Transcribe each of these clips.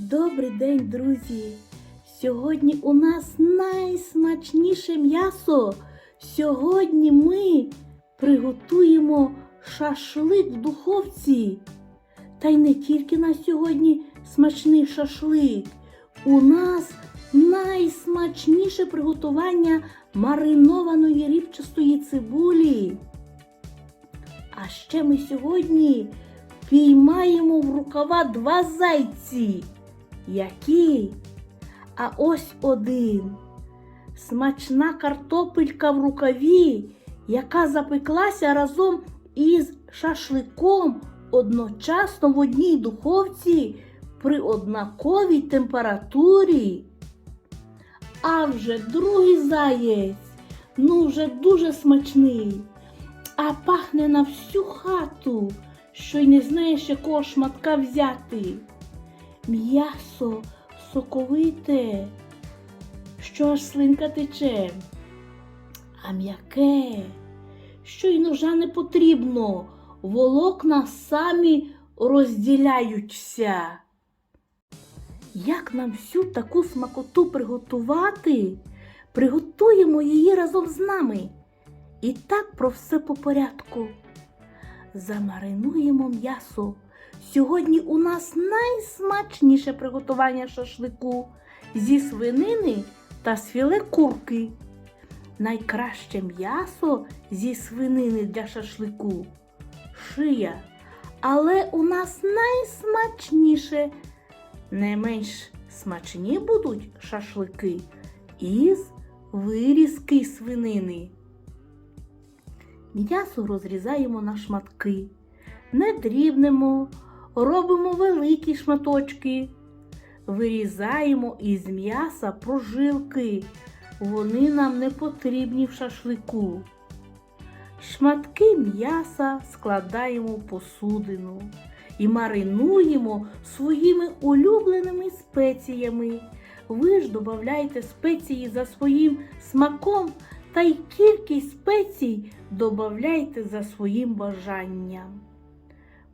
Добрий день, друзі! Сьогодні у нас найсмачніше м'ясо. Сьогодні ми приготуємо шашлик в духовці. Та й не тільки на сьогодні смачний шашлик. У нас найсмачніше приготування маринованої рібчастої цибулі. А ще ми сьогодні піймаємо в рукава два зайці. Які? А ось один. Смачна картопелька в рукаві, яка запеклася разом із шашликом одночасно в одній духовці при однаковій температурі. А вже другий заєць, ну вже дуже смачний, а пахне на всю хату, що й не знаєш, якого шматка взяти. М'ясо соковите, що аж слинка тече, а м'яке, що й ножа не потрібно, волокна самі розділяються. Як нам всю таку смакоту приготувати? Приготуємо її разом з нами. І так про все по порядку. Замаринуємо м'ясо. Сьогодні у нас найсмачніше приготування шашлику зі свинини та з філе курки. Найкраще м'ясо зі свинини для шашлику шия. Але у нас найсмачніше. Не менш смачні будуть шашлики із вирізки свинини. М'ясо розрізаємо на шматки, не дрібнемо, робимо великі шматочки, вирізаємо із м'яса прожилки. Вони нам не потрібні в шашлику. Шматки м'яса складаємо в посудину і маринуємо своїми улюбленими спеціями. Ви ж додавайте спеції за своїм смаком та й кількість спецій додавайте за своїм бажанням.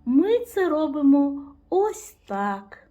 Ми це робимо ось так.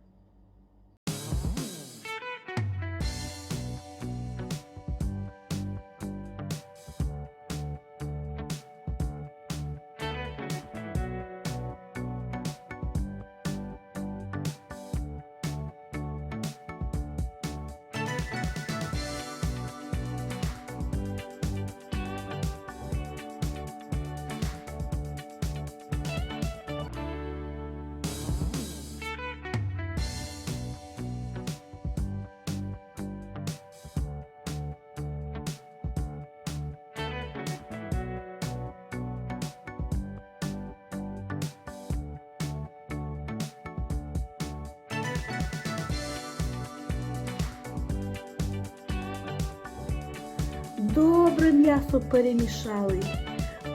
Добре м'ясо перемішали,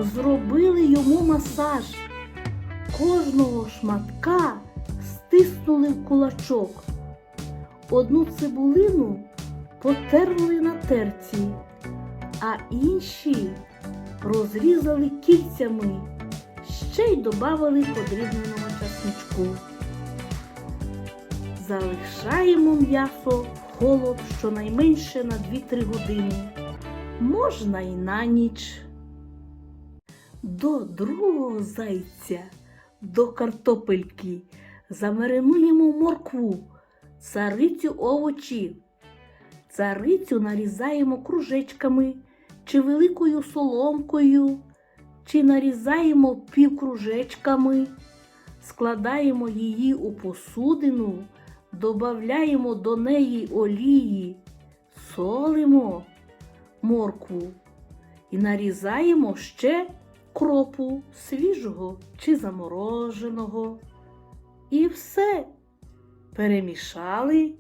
зробили йому масаж. Кожного шматка стиснули в кулачок. Одну цибулину потерли на терці, а інші розрізали кільцями, ще й додали подрібненого часничку. Залишаємо м'ясо в холод щонайменше на 2-3 години можна й на ніч. До другого зайця, до картопельки замаринуємо моркву, царицю овочів. Царицю нарізаємо кружечками чи великою соломкою, чи нарізаємо півкружечками, складаємо її у посудину, додаємо до неї олії, солимо моркву і нарізаємо ще кропу свіжого чи замороженого. І все перемішали,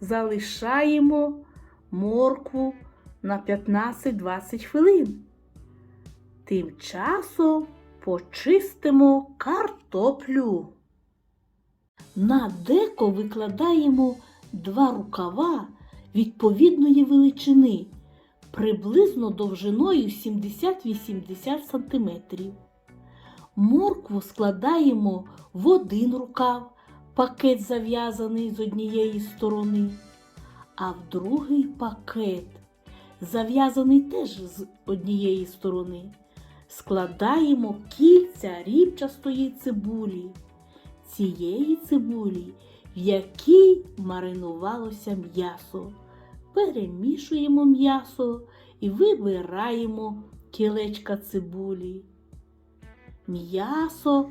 залишаємо моркву на 15-20 хвилин. Тим часом почистимо картоплю. На деко викладаємо два рукава відповідної величини приблизно довжиною 70-80 см. Моркву складаємо в один рукав, пакет зав'язаний з однієї сторони, а в другий пакет зав'язаний теж з однієї сторони. Складаємо кільця рібчастої цибулі, цієї цибулі, в якій маринувалося м'ясо. Перемішуємо м'ясо і вибираємо кілечка цибулі. М'ясо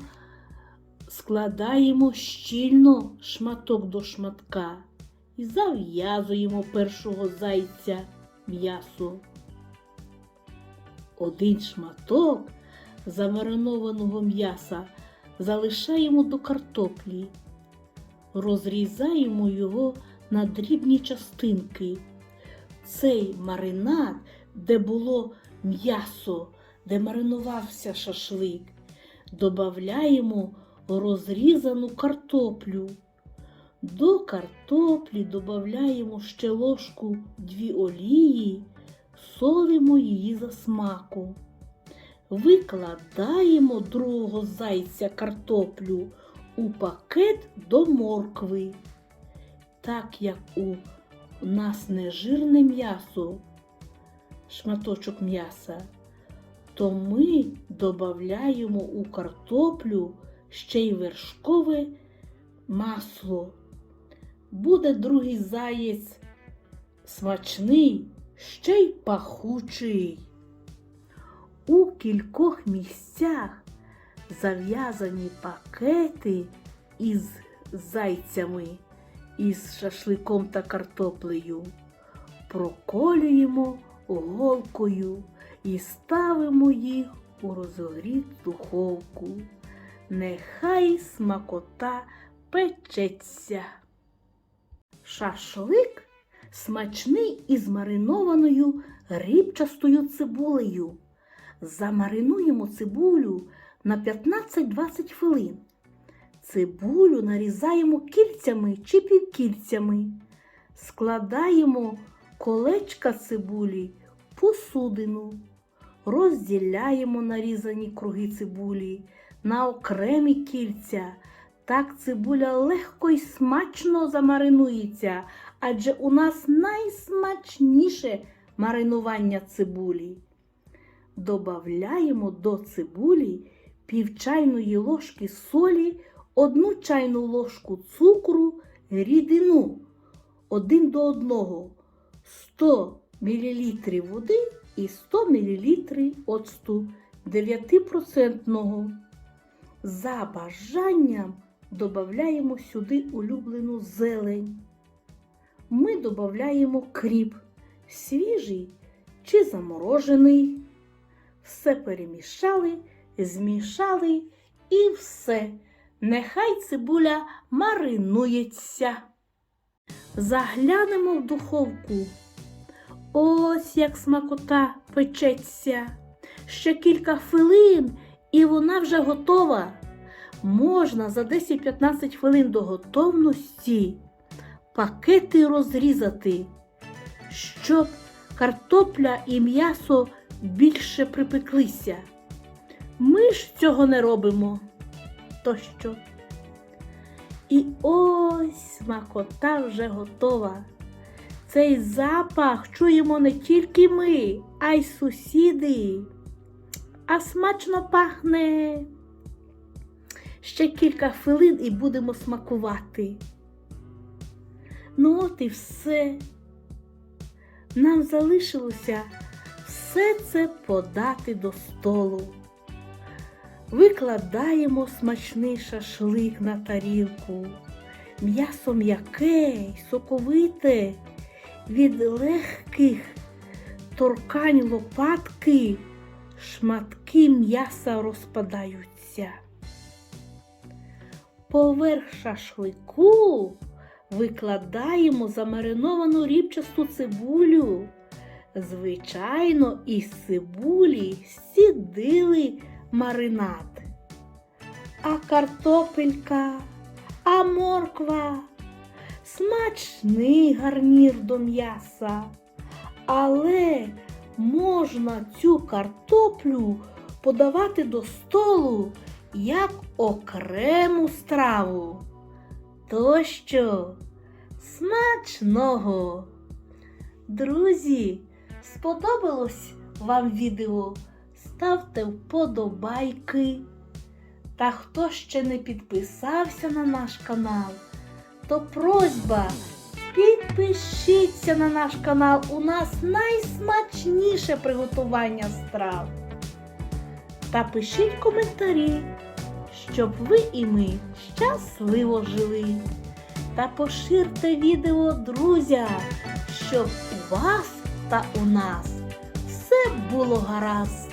складаємо щільно шматок до шматка і зав'язуємо першого зайця м'ясо. Один шматок замаринованого м'яса залишаємо до картоплі, розрізаємо його на дрібні частинки. Цей маринад, де було м'ясо, де маринувався шашлик, додаємо розрізану картоплю. До картоплі додаємо ще ложку дві олії, солимо її за смаку. Викладаємо другого зайця картоплю у пакет до моркви. Так як у нас не жирне м'ясо, шматочок м'яса, то ми додаємо у картоплю ще й вершкове масло. Буде другий заєць смачний, ще й пахучий. У кількох місцях зав'язані пакети із зайцями, із шашликом та картоплею. Проколюємо голкою і ставимо їх у розогріту духовку. Нехай смакота печеться. Шашлик смачний із маринованою рибчастою цибулею. Замаринуємо цибулю на 15-20 хвилин. Цибулю нарізаємо кільцями чи півкільцями. Складаємо колечка цибулі посудину. Розділяємо нарізані круги цибулі на окремі кільця. Так цибуля легко і смачно замаринується, адже у нас найсмачніше маринування цибулі. Добавляємо до цибулі пів чайної ложки солі, одну чайну ложку цукру, рідину один до одного 100 мл води і 100 мл оцту 9%. За бажанням додаємо сюди улюблену зелень. Ми додаємо кріп, свіжий чи заморожений. Все перемішали, змішали і все. Нехай цибуля маринується. Заглянемо в духовку. Ось як смакота печеться. Ще кілька хвилин і вона вже готова. Можна за 10-15 хвилин до готовності пакети розрізати, щоб картопля і м'ясо більше припеклися. Ми ж цього не робимо. То що? І ось смакота вже готова. Цей запах чуємо не тільки ми, а й сусіди. А смачно пахне. Ще кілька хвилин і будемо смакувати. Ну от і все. Нам залишилося все це подати до столу. Викладаємо смачний шашлик на тарілку. М'ясо м'яке, й соковите, від легких торкань лопатки шматки м'яса розпадаються. Поверх шашлику викладаємо замариновану рібчасту цибулю. Звичайно, із цибулі сідили маринад. А картопелька, а морква смачний гарнір до м'яса. Але можна цю картоплю подавати до столу як окрему страву. тощо. Смачного! Друзі, сподобалось вам відео? Ставте вподобайки. Та хто ще не підписався на наш канал, то просьба підпишіться на наш канал. У нас найсмачніше приготування страв. Та пишіть коментарі, щоб ви і ми щасливо жили. Та поширте відео друзям, щоб у вас та у нас все було гаразд.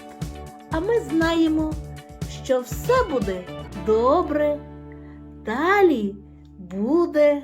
А ми знаємо, що все буде добре. Далі буде